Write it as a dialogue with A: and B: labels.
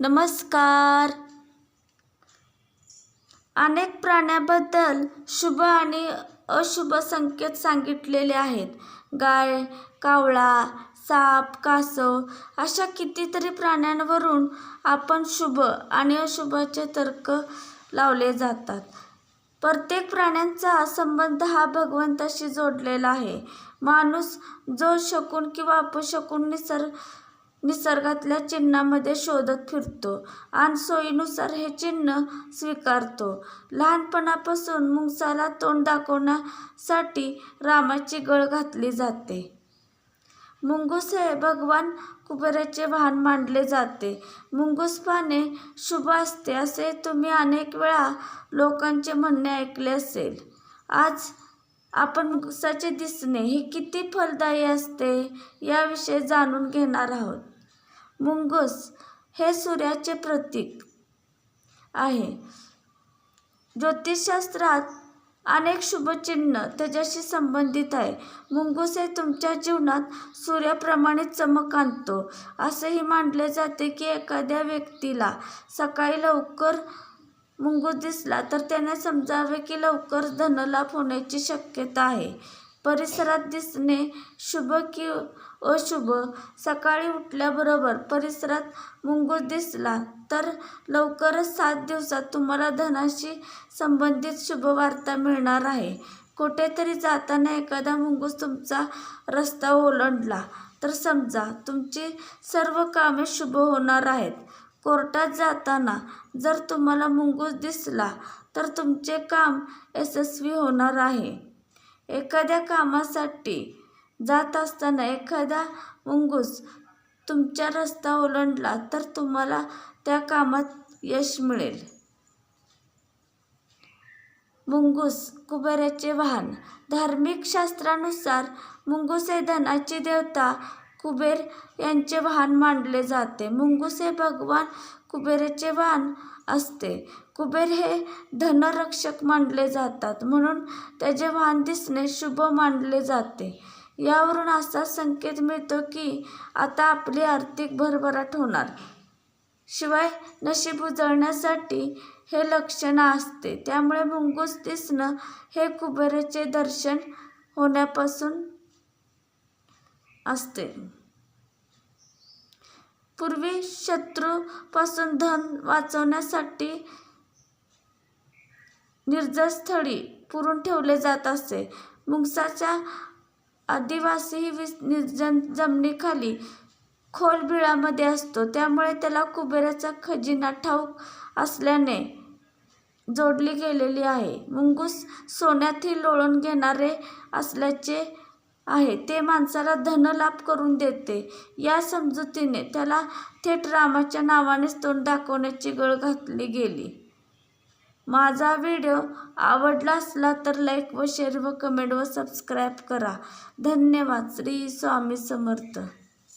A: नमस्कार. अनेक प्राण्याबद्दल शुभ आणि अशुभ संकेत सांगितलेले आहेत. गाय कावळा साप कासव अशा कितीतरी प्राण्यांवरून आपण शुभ आणि अशुभाचे तर्क लावले जातात. प्रत्येक प्राण्यांचा संबंध हा भगवंताशी जोडलेला आहे. माणूस जो शकून किंवा अपशकून निसर्ग निसर्गातल्या चिन्हामध्ये शोधत फिरतो आणि सोयीनुसार हे चिन्ह स्वीकारतो. लहानपणापासून मुंगसाला तोंड दाखवण्यासाठी रामाची गळ घातली जाते. मुंगूस हे भगवान कुबेराचे वाहन मानले जाते. मुंगूस पाने शुभ असते असे तुम्ही अनेक वेळा लोकांचे म्हणणे ऐकले असेल. आज आपण मुंगसाचे दिसणे हे किती फलदायी असते याविषयी जाणून घेणार आहोत. मुंगूस हे सूर्याचे प्रतीक आहे. ज्योतिषशास्त्रात अनेक शुभचिन्ह त्याच्याशी संबंधित आहे. मुंगूस हे तुमच्या जीवनात सूर्याप्रमाणे चमक आणतो. असेही मानले जाते की एखाद्या व्यक्तीला सकाळी लवकर मुंगूस दिसला तर त्याने समजावे की लवकर धनलाभ होण्याची शक्यता आहे. परिसरात दिसणे शुभ की अशुभ. सकाळी उठल्याबरोबर परिसरात मुंगूस दिसला तर लवकरच सात दिवसात तुम्हाला धनाशी संबंधित शुभवार्ता मिळणार आहे. कुठेतरी जाताना एखादा मुंगूस तुमचा रस्ता ओलांडला तर समजा तुमची सर्व कामे शुभ होणार आहेत. कोर्टात जाताना जर तुम्हाला मुंगूस दिसला तर तुमचे काम यशस्वी होणार आहे. एखाद्या कामासाठी जात असताना एखादा मुंगूस तुमचा रस्ता ओलांडला तर तुम्हाला त्या कामात यश मिळेल. मुंगूस कुबेराचे वाहन. धार्मिक शास्त्रानुसार मुंगूस हे धनाची देवता कुबेर यांचे वाहन मानले जाते. मुंगूस हे भगवान कुबेराचे वाहन असते. कुबेर हे धनरक्षक मानले जातात. म्हणून त्याचे वाहन दिसणे शुभ मानले जाते. यावरून असा संकेत मिळतो की आता आपली आर्थिक भरभराट होणार. शिवाय नशीब उजळण्यासाठी हे लक्षण असते. त्यामुळे मुंगूस दिसणं हे कुबेराचे दर्शन होण्यापासून असते. पूर्वी शत्रूपासून धन वाचवण्यासाठी निर्जनस्थळी पुरून ठेवले जात असे. मुंगसाच्या आदिवासी ही विस निर्जन जमिनीखाली खोल बिळामध्ये असतो. त्यामुळे त्याला कुबेराचा खजिना ठाऊक असल्याने जोडली गेलेली आहे. मुंगूस सोन्यातही लोळून घेणारे असल्याचे आहे. ते माणसाला धनलाभ करून देते. या समजुतीने त्याला थेट रामाच्या नावानेच तोंड दाखवण्याची गळ घातली गेली. माझा व्हिडिओ आवडला असला तर लाईक व शेअर व कमेंट व सबस्क्राईब करा. धन्यवाद. श्री स्वामी समर्थ.